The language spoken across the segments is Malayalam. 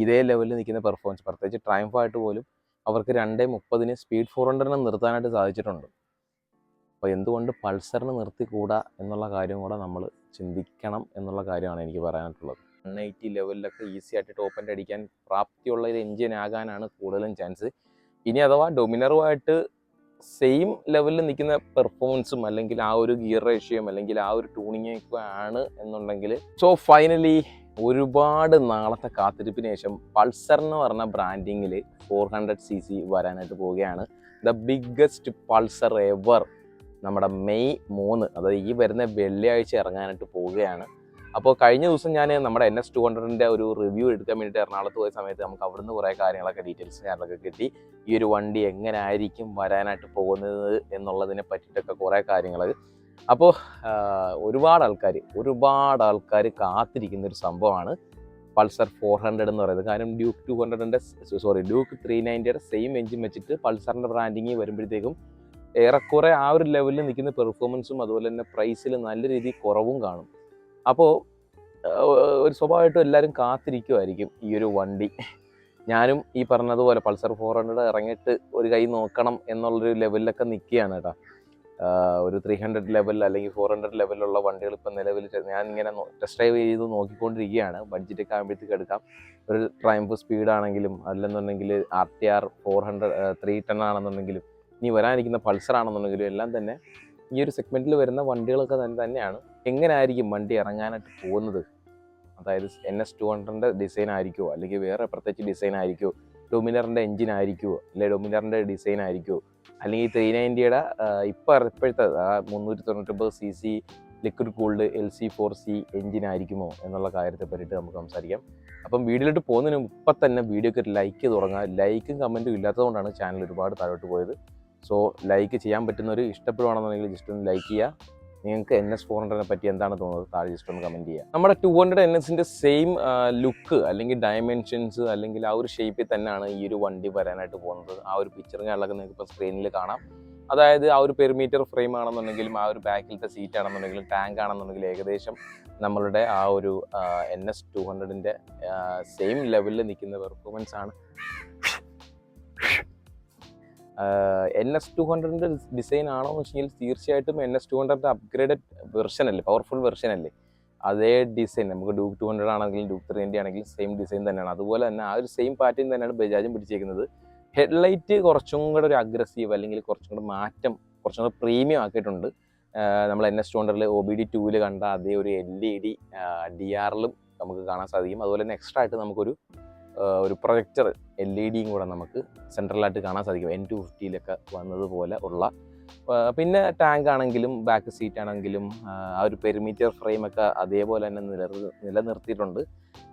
ഇതേ ലെവലിൽ നിൽക്കുന്ന പെർഫോമൻസ് പ്രത്യേകിച്ച് ട്രയംഫ് ആയിട്ട് പോലും അവർക്ക് രണ്ടേ മുപ്പതിന് സ്പീഡ് ഫോർ ഹൺഡ്രഡിന് നിർത്താനായിട്ട് സാധിച്ചിട്ടുണ്ട്. അപ്പോൾ എന്തുകൊണ്ട് പൾസറിന് നിർത്തിക്കൂടാ എന്നുള്ള കാര്യം കൂടെ നമ്മൾ ചിന്തിക്കണം എന്നുള്ള കാര്യമാണ് എനിക്ക് പറയാനായിട്ടുള്ളത് വൺ എയ്റ്റി ലെവലിലൊക്കെ ഈസി ആയിട്ട് ടോപ്പ് എന്റെ അടിക്കാൻ പ്രാപ്തിയുള്ള ഒരു എഞ്ചിൻ ആകാനാണ് കൂടുതലും ചാൻസ് ഇനി അഥവാ ഡൊമിനറുമായിട്ട് സെയിം ലെവലിൽ നിൽക്കുന്ന പെർഫോമൻസും അല്ലെങ്കിൽ ആ ഒരു ഗിയർ റേഷ്യോയും അല്ലെങ്കിൽ ആ ഒരു ട്യൂണിങ്ങും ഒക്കെ ആണ് എന്നുണ്ടെങ്കിൽ സോ ഫൈനലി ഒരുപാട് നാളത്തെ കാത്തിരിപ്പിന് ശേഷം പൾസർ എന്ന് പറഞ്ഞ ബ്രാൻഡിങ്ങിൽ ഫോർ ഹൺഡ്രഡ് സി സി വരാനായിട്ട് പോവുകയാണ്. ദ ബിഗ്ഗസ്റ്റ് പൾസർ എവർ നമ്മുടെ മെയ് മൂന്ന് അതായത് ഈ വരുന്ന വെള്ളിയാഴ്ച ഇറങ്ങാനായിട്ട് പോവുകയാണ്. അപ്പോൾ കഴിഞ്ഞ ദിവസം ഞാൻ നമ്മുടെ എൻ എസ് ടു ഹൺഡ്രഡിന്റെ ഒരു റിവ്യൂ എടുക്കാൻ വേണ്ടിയിട്ട് എറണാകുളത്ത് പോയ സമയത്ത് നമുക്ക് അവിടുന്ന് കുറേ കാര്യങ്ങളൊക്കെ ഡീറ്റെയിൽസ് ഞാനൊക്കെ കിട്ടി. ഈ ഒരു വണ്ടി എങ്ങനെ ആയിരിക്കും വരാനായിട്ട് പോകുന്നത് എന്നുള്ളതിനെ പറ്റിയിട്ടൊക്കെ കുറേ കാര്യങ്ങൾ അപ്പോൾ ഒരുപാട് ആൾക്കാർ ഒരുപാട് ആൾക്കാർ കാത്തിരിക്കുന്ന ഒരു സംഭവമാണ് പൾസർ ഫോർ ഹൺഡ്രഡ് എന്ന് പറയുന്നത്. കാരണം ഡ്യൂക്ക് ടു ഹൺഡ്രഡിന്റെ സോറി ഡ്യൂക്ക് ത്രീ നയന്റിയുടെ സെയിം എഞ്ചിൻ വെച്ചിട്ട് പൾസറിന്റെ ബ്രാൻഡിങ് വരുമ്പോഴത്തേക്കും ഏറെക്കുറെ ആ ഒരു ലെവലിൽ നിൽക്കുന്ന പെർഫോമൻസും അതുപോലെ തന്നെ പ്രൈസിൽ നല്ല രീതിയിൽ കുറവും കാണും. അപ്പോൾ ഒരു സ്വാഭാവികമായിട്ടും എല്ലാവരും കാത്തിരിക്കുമായിരിക്കും ഈ ഒരു വണ്ടി. ഞാനും ഈ പറഞ്ഞതുപോലെ പൾസർ ഫോർ ഹൺഡ്രഡ് ഇറങ്ങിയിട്ട് ഒരു കൈ നോക്കണം എന്നുള്ളൊരു ലെവലിലൊക്കെ നിൽക്കുകയാണ് കേട്ടോ. ഒരു ത്രീ ഹൺഡ്രഡ് ലെവൽ അല്ലെങ്കിൽ ഫോർ ഹൺഡ്രഡ് ലെവലിലുള്ള വണ്ടികൾ ഇപ്പം നിലവിൽ ഞാൻ ഇങ്ങനെ ടെസ്റ്റ് ഡ്രൈവ് ചെയ്ത് നോക്കിക്കൊണ്ടിരിക്കുകയാണ്. ബഡ്ജറ്റൊക്കെ ആകുമ്പോഴത്തേക്ക് എടുക്കാം. ഒരു ട്രയംഫ് സ്പീഡ് ആണെങ്കിലും അല്ലെന്നുണ്ടെങ്കിൽ R T R four hundred three ten ആണെന്നുണ്ടെങ്കിലും ഇനി വരാനിരിക്കുന്ന പൾസർ ആണെന്നുണ്ടെങ്കിലും എല്ലാം തന്നെ ഈ ഒരു സെഗ്മെന്റിൽ വരുന്ന വണ്ടികളൊക്കെ തന്നെ തന്നെയാണ്. എങ്ങനെ ആയിരിക്കും വണ്ടി ഇറങ്ങാനായിട്ട് പോകുന്നത്? അതായത് എൻ എസ് ടു ഹൺഡ്രഡിന്റെ ഡിസൈൻ ആയിരിക്കുമോ അല്ലെങ്കിൽ വേറെ പ്രത്യേകിച്ച് ഡിസൈൻ ആയിരിക്കുമോ ഡൊമിനറിന്റെ എഞ്ചിൻ ആയിരിക്കുമോ അല്ലെങ്കിൽ ഡൊമിനറിന്റെ ഡിസൈൻ ആയിരിക്കുമോ അല്ലെങ്കിൽ ത്രീ നയന്റിയുടെ ഇപ്പോൾ ഇപ്പോഴത്തെ ആ മുന്നൂറ്റി തൊണ്ണൂറ്റൊമ്പത് C C liquid cooled L C four C engine ആയിരിക്കുമോ എന്നുള്ള കാര്യത്തെ പറ്റിയിട്ട് നമുക്ക് സംസാരിക്കാം. അപ്പം വീഡിയോയിലോട്ട് പോകുന്നതിന് ഇപ്പം തന്നെ വീഡിയോക്ക് ഒരു ലൈക്ക് തുടങ്ങുക ലൈക്കും കമന്റും ഇല്ലാത്തതുകൊണ്ടാണ് ചാനൽ ഒരുപാട് താഴോട്ട് പോയത്. സോ ലൈക്ക് ചെയ്യാൻ പറ്റുന്നവർ ഇഷ്ടപ്പെടുവാണെന്നുണ്ടെങ്കിൽ ജസ്റ്റ് ഒന്ന് ലൈക്ക് ചെയ്യുക. നിങ്ങൾക്ക് എൻ എസ് ഫോർ ഹൺഡ്രഡിനെ പറ്റി എന്താണ് തോന്നുന്നത്? താഴെ ജസ്റ്റ് ഒന്ന് കമന്റ് ചെയ്യുക നമ്മുടെ ടു ഹൺഡ്രഡ് എൻ എസിന്റെ സെയിം ലുക്ക് അല്ലെങ്കിൽ ഡയമെൻഷൻസ് അല്ലെങ്കിൽ ആ ഒരു ഷേപ്പിൽ തന്നെയാണ് ഈ ഒരു വണ്ടി വരാനായിട്ട് പോകുന്നത്. ആ ഒരു പിക്ചറും കാര്യങ്ങളൊക്കെ നിങ്ങൾക്ക് ഇപ്പോൾ സ്ക്രീനിൽ കാണാം. അതായത് ആ ഒരു പെർമീറ്റർ ഫ്രെയിം ആണെന്നുണ്ടെങ്കിലും ആ ഒരു ബാക്കിലത്തെ സീറ്റ് ആണെന്നുണ്ടെങ്കിലും ടാങ്ക് ആണെന്നുണ്ടെങ്കിലും ഏകദേശം നമ്മളുടെ ആ ഒരു എൻ എസ് ടു ഹൺഡ്രഡിന്റെ സെയിം ലെവലിൽ നിൽക്കുന്ന പെർഫോമൻസ് ആണ്. എൻ എസ് ടു ഹൺഡ്രഡിന്റെ ഡിസൈൻ ആണോ എന്ന് വെച്ചെങ്കിൽ തീർച്ചയായിട്ടും എൻ എസ് ടു ഹൺഡ്രഡിന്റെ അപ്ഗ്രേഡഡ് വെർഷൻ അല്ലേ? പവർഫുൾ വെർഷൻ അല്ലേ? അതേ ഡിസൈൻ നമുക്ക് ഡൂക്ക് ടു ഹൺഡ്രഡ് ആണെങ്കിലും ഡൂക്ക് ത്രീ ഹൺഡ്രഡ് ആണെങ്കിലും സെയിം ഡിസൈൻ തന്നെയാണ്. അതുപോലെ തന്നെ ആ ഒരു സെയിം പാറ്റേൺ തന്നെയാണ് ബജാജും പിടിച്ചേക്കുന്നത്. ഹെഡ്ലൈറ്റ് കുറച്ചും കൂടെ ഒരു അഗ്രസീവ് അല്ലെങ്കിൽ കുറച്ചും കൂടെ മാറ്റം കുറച്ചും കൂടെ പ്രീമിയം ആക്കിയിട്ടുണ്ട്. നമ്മൾ എൻ എസ് ടു ഹൺഡ്രഡിൽ ഒ ബി ഡി ടൂവിൽ കണ്ട അതേ ഒരു എൽ ഇ ഡി ഡി ആറിലും നമുക്ക് കാണാൻ സാധിക്കും. അതുപോലെ തന്നെ എക്സ്ട്രാ ആയിട്ട് നമുക്കൊരു ഒരു പ്രൊജക്ടർ എൽ ഇ ഡിയും കൂടെ നമുക്ക് സെൻട്രലായിട്ട് കാണാൻ സാധിക്കും. എൻ ടു ഫിഫ്റ്റിയിലൊക്കെ വന്നതുപോലെ ഉള്ള പിന്നെ ടാങ്ക് ആണെങ്കിലും ബാക്ക് സീറ്റ് ആണെങ്കിലും ആ ഒരു പെരിമീറ്റർ ഫ്രെയിമൊക്കെ അതേപോലെ തന്നെ നില നിലനിർത്തിയിട്ടുണ്ട്.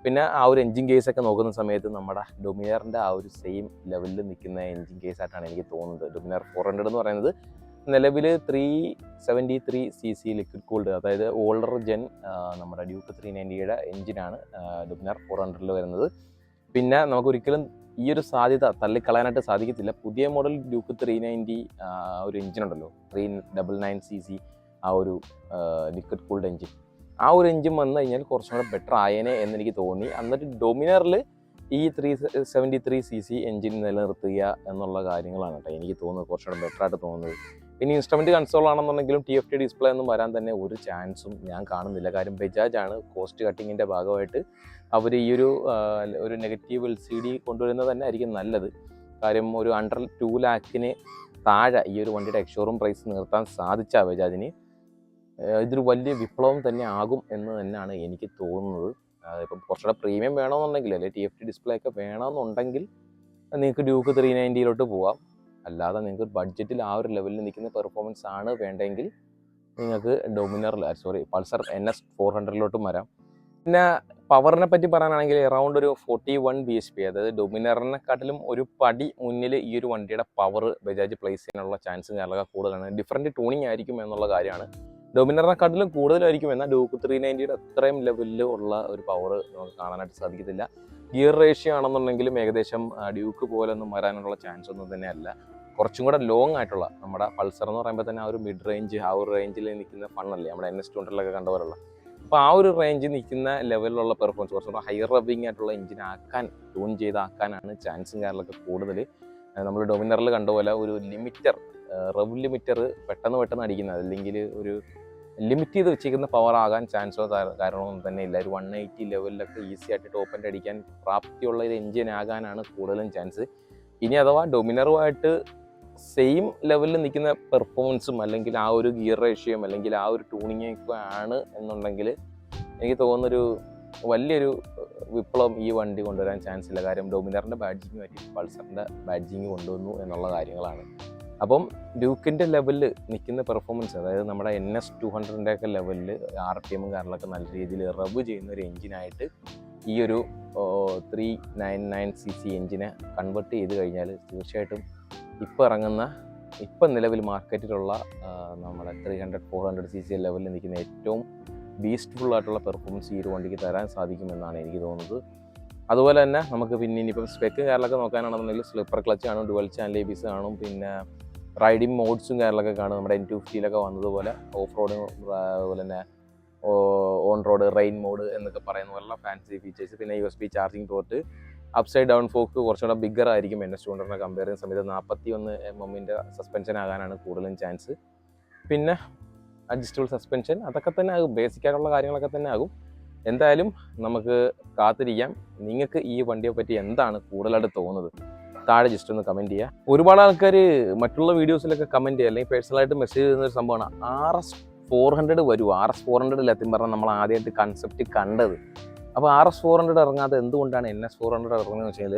പിന്നെ ആ ഒരു എൻജിൻ കേസ് ഒക്കെ നോക്കുന്ന സമയത്ത് നമ്മുടെ ഡൊമിനറിന്റെ ആ ഒരു സെയിം ലെവലിൽ നിൽക്കുന്ന എൻജിൻ കേസ് ആയിട്ടാണ് എനിക്ക് തോന്നുന്നത്. ഡൊമിനർ ഫോർ ഹൺഡ്രഡ് എന്ന് പറയുന്നത് നിലവിൽ three seventy three C C liquid cooled അതായത് ഓൾഡർ ജെൻ നമ്മുടെ ഡ്യൂക്ക് ത്രീ നയന്റിയുടെ എഞ്ചിനാണ് ഡൊമിനർ ഫോർ ഹൺഡ്രഡിൽ വരുന്നത്. പിന്നെ നമുക്ക് ഒരിക്കലും ഈ ഒരു സാധ്യത തള്ളിക്കളയാനായിട്ട് സാധിക്കത്തില്ല. പുതിയ മോഡൽ ഡ്യൂക്ക് ത്രീ നയന്റി ഒരു എഞ്ചിൻ ഉണ്ടല്ലോ. Three double nine C C ആ ഒരു ലിക്വിഡ് കൂൾഡ് എഞ്ചിൻ ആ ഒരു എഞ്ചിൻ വന്നു കഴിഞ്ഞാൽ കുറച്ചും കൂടെ ബെറ്റർ ആയേനെ എന്ന് എനിക്ക് തോന്നി. എന്നിട്ട് ഡൊമിനറിൽ ഈ three seventy three C C engine നിലനിർത്തുക എന്നുള്ള കാര്യങ്ങളാണ് കേട്ടോ എനിക്ക് തോന്നുന്നത്. കുറച്ചുകൂടെ ബെറ്ററായിട്ട് തോന്നുന്നത്. പിന്നെ ഇൻസ്ട്രുമെന്റ് കൺസോൾ ആണെന്നുണ്ടെങ്കിലും ടി എഫ് ടി ഡിസ്പ്ലേ ഒന്നും വരാൻ തന്നെ ഒരു ചാൻസും ഞാൻ കാണുന്നില്ല. കാര്യം ബജാജ് ആണ് കോസ്റ്റ് കട്ടിങ്ങിന്റെ ഭാഗമായിട്ട് അവർ ഈ ഒരു ഒരു നെഗറ്റീവ് എൽ സി ഡി കൊണ്ടുവരുന്നത് തന്നെ ആയിരിക്കും നല്ലത്. കാര്യം ഒരു അണ്ടർ ടു ലാക്കിന് താഴെ ഈ ഒരു വണ്ടിയുടെ എക്ഷോറൂം പ്രൈസ് നിർത്താൻ സാധിച്ച ബജാജിന്. ഇതൊരു വലിയ വിപ്ലവം തന്നെ ആകും എന്ന് തന്നെയാണ് എനിക്ക് തോന്നുന്നത്. ഇപ്പം കുറച്ചുകൂടെ പ്രീമിയം വേണമെന്നുണ്ടെങ്കിൽ അല്ലെങ്കിൽ ടി എഫ് ടി ഡിസ്പ്ലേ ഒക്കെ വേണമെന്നുണ്ടെങ്കിൽ നിങ്ങൾക്ക് ഡ്യൂക്ക് ത്രീ നയന്റിയിലോട്ട് പോവാം. അല്ലാതെ നിങ്ങൾക്ക് ബഡ്ജറ്റിൽ ആ ഒരു ലെവലിൽ നിൽക്കുന്ന പെർഫോമൻസ് ആണ് വേണ്ടെങ്കിൽ നിങ്ങൾക്ക് ഡൊമിനറിൽ sorry Pulsar N S four ഹൺഡ്രഡിലോട്ടും വരാം. പിന്നെ പവറിനെ പറ്റി പറയാനാണെങ്കിൽ എറൗണ്ട് ഒരു forty one B H P അതായത് ഡൊമിനറിനെക്കാട്ടിലും ഒരു പടി മുന്നിൽ ഈ ഒരു വണ്ടിയുടെ പവർ ബജാജ് പ്ലേസ് ചെയ്യാനുള്ള ചാൻസ് ഞാൻ കൂടുതലാണ്. ഡിഫറെന്റ് ട്യൂണിങ് ആയിരിക്കും എന്നുള്ള കാര്യമാണ്. ഡൊമിനറിനെക്കാട്ടിലും കൂടുതലായിരിക്കും എന്നാൽ ഡൂക്ക് ത്രീ നയന്റിയുടെ അത്രയും ലെവലിൽ ഉള്ള ഒരു പവർ നമുക്ക് കാണാനായിട്ട് സാധിക്കത്തില്ല. ഗിയർ റേഷ്യോ ആണെന്നുണ്ടെങ്കിലും ഏകദേശം ഡ്യൂക്ക് പോലൊന്നും വരാനുള്ള ചാൻസ് ഒന്നും തന്നെ അല്ല കുറച്ചും കൂടെ ലോങ് ആയിട്ടുള്ള നമ്മുടെ പൾസർ എന്ന് പറയുമ്പോൾ തന്നെ ആ ഒരു മിഡ് റേഞ്ച് ആ ഒരു റേഞ്ചിൽ നിൽക്കുന്ന ഫണ്ണല്ലേ നമ്മുടെ എൻ എസ് ടു ഹൺഡ്രഡിലൊക്കെ കണ്ട പോലുള്ള അപ്പോൾ ആ ഒരു റേഞ്ച് നിൽക്കുന്ന ലെവലിലുള്ള പെർഫോമൻസ് കുറച്ചുകൂടെ ഹയർ റബിങ് ആയിട്ടുള്ള എഞ്ചിൻ ആക്കാൻ ട്യൂൺ ചെയ്താക്കാനാണ് ചാൻസും കാര്യങ്ങളൊക്കെ കൂടുതൽ നമ്മൾ ഡൊമിനറിൽ കണ്ട പോലെ ഒരു ലിമിറ്റർ റബ് ലിമിറ്റർ പെട്ടെന്ന് പെട്ടെന്ന് അടിക്കുന്നത്. അല്ലെങ്കിൽ ഒരു ലിമിറ്റ് ചെയ്ത് വെച്ചിരിക്കുന്ന പവർ ആകാൻ ചാൻസോ കാരണമൊന്നും തന്നെ ഇല്ല. ഒരു വൺ എയ്റ്റി ലെവലിലൊക്കെ ഈസി ആയിട്ട് ടോപ്പ് ആൻഡ് അടിക്കാൻ പ്രാപ്തിയുള്ള ഒരു എഞ്ചിൻ ആകാനാണ് കൂടുതലും ചാൻസ് ഇനി അഥവാ ഡൊമിനറുമായിട്ട് സെയിം ലെവലിൽ നിൽക്കുന്ന പെർഫോമൻസും അല്ലെങ്കിൽ ആ ഒരു ഗിയർ റേഷ്യോയും അല്ലെങ്കിൽ ആ ഒരു ട്യൂണിങ് ഒക്കെ ആണ് എന്നുണ്ടെങ്കിൽ എനിക്ക് തോന്നുന്നൊരു വലിയൊരു വിപ്ലവം ഈ വണ്ടി കൊണ്ടുവരാൻ ചാൻസ് ഇല്ല. കാര്യം ഡോമിനറിന്റെ ബാഡ്ജിങ് മാറ്റി പൾസറിന്റെ ബാഡ്ജിങ് കൊണ്ടുവന്നു എന്നുള്ള കാര്യങ്ങളാണ്. അപ്പം ഡ്യൂക്കിന്റെ ലെവലിൽ നിൽക്കുന്ന പെർഫോമൻസ് അതായത് നമ്മുടെ എൻ എസ് ടു ഹൺഡ്രഡിന്റെ ഒക്കെ ലെവലിൽ ആർ ടി എമ്മും കാര്യങ്ങളൊക്കെ നല്ല രീതിയിൽ റബ് ചെയ്യുന്ന ഒരു എഞ്ചിനായിട്ട് ഈ ഒരു three nine nine C C എഞ്ചിനെ convert ചെയ്ത് കഴിഞ്ഞാൽ തീർച്ചയായിട്ടും ഇപ്പോൾ ഇറങ്ങുന്ന ഇപ്പം നിലവിൽ മാർക്കറ്റിലുള്ള നമ്മുടെ three hundred four hundred C C ലെവലിൽ നിൽക്കുന്ന ഏറ്റവും ബീസ്റ്റ്ഫുൾ ആയിട്ടുള്ള പെർഫോമൻസ് ഈ ഒരു വണ്ടിക്ക് തരാൻ സാധിക്കുമെന്നാണ് എനിക്ക് തോന്നുന്നത്. അതുപോലെ തന്നെ നമുക്ക് പിന്നെ ഇനിയിപ്പം സ്പെക്ക് കാര്യങ്ങളൊക്കെ നോക്കാനാണെന്നുണ്ടെങ്കിൽ സ്ലിപ്പർ ക്ലച്ച് കാണും ഡുവൽ ചാനൽ എ ബിസ് കാണും പിന്നെ റൈഡിങ് മോഡ്സും കാര്യങ്ങളൊക്കെ കാണും. നമ്മുടെ എൻ ടു ഫിഫ്റ്റിയിലൊക്കെ വന്നതുപോലെ ഓഫ് റോഡ് അതുപോലെ തന്നെ ഓൺ റോഡ് റെയിൻ മോഡ് എന്നൊക്കെ പറയുന്ന പോലുള്ള ഫാൻസി ഫീച്ചേഴ്സ് പിന്നെ U S B charging port upside down fork കുറച്ചുകൂടെ ബിഗർ ആയിരിക്കും എൻ എസ് ടു ഹൺഡ്രഡിനെ കമ്പയർ ചെയ്യുന്ന സമയത്ത്. നാൽപ്പത്തി ഒന്ന് എം എമ്മിന്റെ സസ്പെൻഷൻ ആകാനാണ് കൂടുതലും ചാൻസ് പിന്നെ അഡ്ജസ്റ്റബിൾ സസ്പെൻഷൻ അതൊക്കെ തന്നെ ആകും. ബേസിക് ആയിട്ടുള്ള കാര്യങ്ങളൊക്കെ തന്നെ ആകും. എന്തായാലും നമുക്ക് കാത്തിരിക്കാം. നിങ്ങൾക്ക് ഈ വണ്ടിയെ പറ്റി എന്താണ് കൂടുതലായിട്ട് തോന്നുന്നത്? താഴെ ജസ്റ്റ് ഒന്ന് കമന്റ് ചെയ്യുക ഒരുപാട് ആൾക്കാർ മറ്റുള്ള വീഡിയോസിലൊക്കെ കമന്റ് ചെയ്യുക. അല്ലെങ്കിൽ പേഴ്സണലായിട്ട് മെസ്സേജ് ചെയ്യുന്ന ഒരു സംഭവമാണ്. ആർ എസ് ഫോർ ഹൺഡ്രഡ് വരും. ആർ എസ് ഫോർ ഹൺഡ്രഡിൽ എത്തി പറഞ്ഞാൽ നമ്മൾ ആദ്യമായിട്ട് കൺസെപ്റ്റ് കണ്ടത്. അപ്പോൾ ആർ എസ് ഫോർ ഹൺഡ്രഡ് ഇറങ്ങാതെ എന്തുകൊണ്ടാണ് എൻ എസ് ഫോർ ഹൺഡ്രഡ് ഇറങ്ങുന്നത് വെച്ചാൽ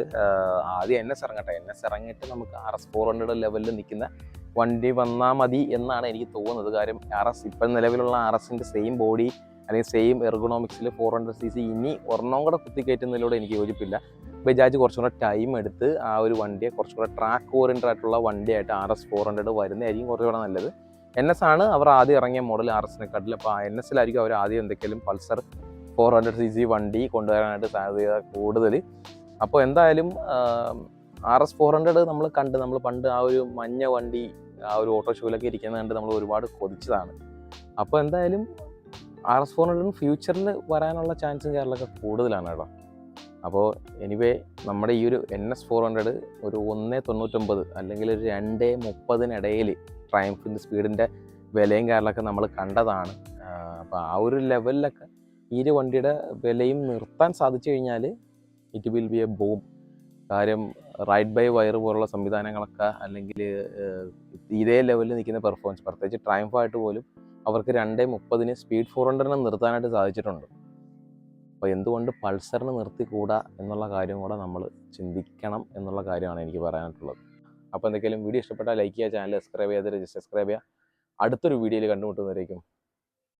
ആദ്യം എൻ എസ് ഇറങ്ങട്ടെ. എൻ എസ് ഇറങ്ങിയിട്ട് നമുക്ക് ആർ എസ് ഫോർ ഹൺഡ്രഡ് ലെവലിൽ നിൽക്കുന്ന വണ്ടി വന്നാൽ മതി എന്നാണ് എനിക്ക് തോന്നുന്നത്. കാര്യം ആർ എസ് ഇപ്പം നിലവിലുള്ള ആർ എസിന്റെ സെയിം ബോഡി അല്ലെങ്കിൽ സെയിം എർഗണോമിക്സിൽ ഫോർ ഹൺഡ്രഡ് സി സി ഇനി ഒരെണ്ണം കൂടെ കുത്തിക്കയറ്റുന്നതിലൂടെ എനിക്ക് യോജിപ്പില്ല. ബജാജ് കുറച്ചും കൂടെ ടൈം എടുത്ത് ആ ഒരു വണ്ടിയെ കുറച്ചും കൂടെ ട്രാക്ക് ഓറിയന്റഡ് ആയിട്ടുള്ള വണ്ടിയായിട്ട് ആർ എസ് ഫോർ ഹൺഡ്രഡ് വരുന്നതായിരിക്കും കുറച്ചുകൂടെ നല്ലത്. എൻ എസ് ആണ് അവർ ആദ്യം ഇറങ്ങിയ മോഡൽ ആർ എസിനെക്കാട്ടിൽ അപ്പോൾ എൻ എസിലായിരിക്കും അവർ ആദ്യം എന്തെങ്കിലും Pulsar four hundred C C വണ്ടി കൊണ്ടുവരാനായിട്ട് സാധ്യത കൂടുതൽ. അപ്പോൾ എന്തായാലും ആർ എസ് ഫോർ ഹൺഡ്രഡ് നമ്മൾ കണ്ട് നമ്മൾ പണ്ട് ആ ഒരു മഞ്ഞ വണ്ടി ആ ഒരു ഓട്ടോ ഷോയിലൊക്കെ ഇരിക്കുന്നത് കണ്ട് നമ്മൾ ഒരുപാട് കൊതിച്ചതാണ്. അപ്പോൾ എന്തായാലും ആർ എസ് ഫോർ ഹൺഡ്രഡിന് ഫ്യൂച്ചറിൽ വരാനുള്ള ചാൻസും കേരളമൊക്കെ കൂടുതലാണ് കേട്ടോ. അപ്പോൾ എനിവേ നമ്മുടെ ഈ ഒരു എൻ എസ് ഫോർ ഹൺഡ്രഡ് ഒരു ഒന്ന് തൊണ്ണൂറ്റൊമ്പത് അല്ലെങ്കിൽ ഒരു രണ്ട് മുപ്പതിനിടയിൽ ട്രയംഫിന്റെ സ്പീഡിന്റെ വിലയും കാര്യങ്ങളൊക്കെ നമ്മൾ കണ്ടതാണ്. അപ്പോൾ ആ ഒരു ലെവലിലൊക്കെ ഈ ഒരു വണ്ടിയുടെ വിലയും നിർത്താൻ സാധിച്ചു കഴിഞ്ഞാൽ it will be a bomb കാര്യം റൈഡ് ബൈ വയർ പോലുള്ള സംവിധാനങ്ങളൊക്കെ അല്ലെങ്കിൽ ഇതേ ലെവലിൽ നിൽക്കുന്ന പെർഫോമൻസ് പ്രത്യേകിച്ച് ട്രൈംഫ് ആയിട്ട് പോലും അവർക്ക് രണ്ട് മുപ്പതിന് സ്പീഡ് ഫോർ ഹൺഡ്രഡിനെ നിർത്താനായിട്ട് സാധിച്ചിട്ടുണ്ട്. അപ്പോൾ എന്തുകൊണ്ട് പൾസറിന് നിർത്തിക്കൂടാ എന്നുള്ള കാര്യം കൂടെ നമ്മൾ ചിന്തിക്കണം എന്നുള്ള കാര്യമാണ് എനിക്ക് പറയാനായിട്ടുള്ളത് അപ്പോൾ എന്തെങ്കിലും വീഡിയോ ഇഷ്ടപ്പെട്ടാൽ ലൈക്ക് ചെയ്യുക ചാനൽ സബ്സ്ക്രൈബ് ചെയ്യാതെ സബ്സ്ക്രൈബ് ചെയ്യുക. അടുത്തൊരു വീഡിയോയിൽ കണ്ടുമുട്ടുന്നവരേക്കും